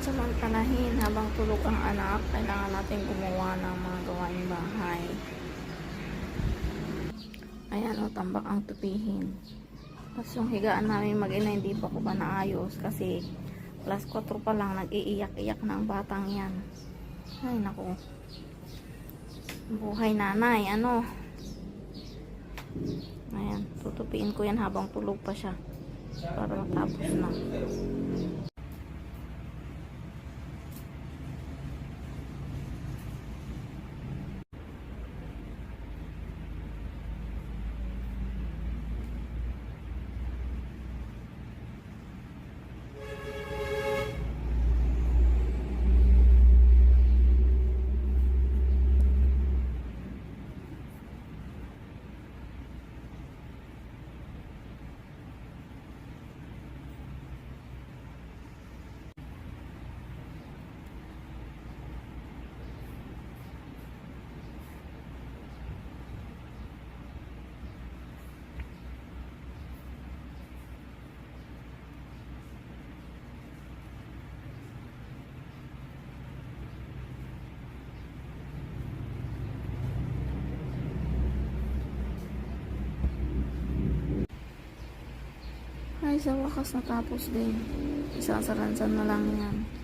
pansamantalahin habang tulog ang anak, kailangan natin gumawa ng mga gawaing bahay. Ayan o, tambak ang tupihin. Tapos yung higaan namin mag-ina, hindi pa ko pa naayos kasi plus 4 pa lang, nag-iiyak-iyak na ang batang yan. Ay, naku. Buhay nanay, ano? Ayan, tutupiin ko yan habang tulog pa siya. Para matapos na. Ay, sa wakas natapos din. Isang saransan na lang yan.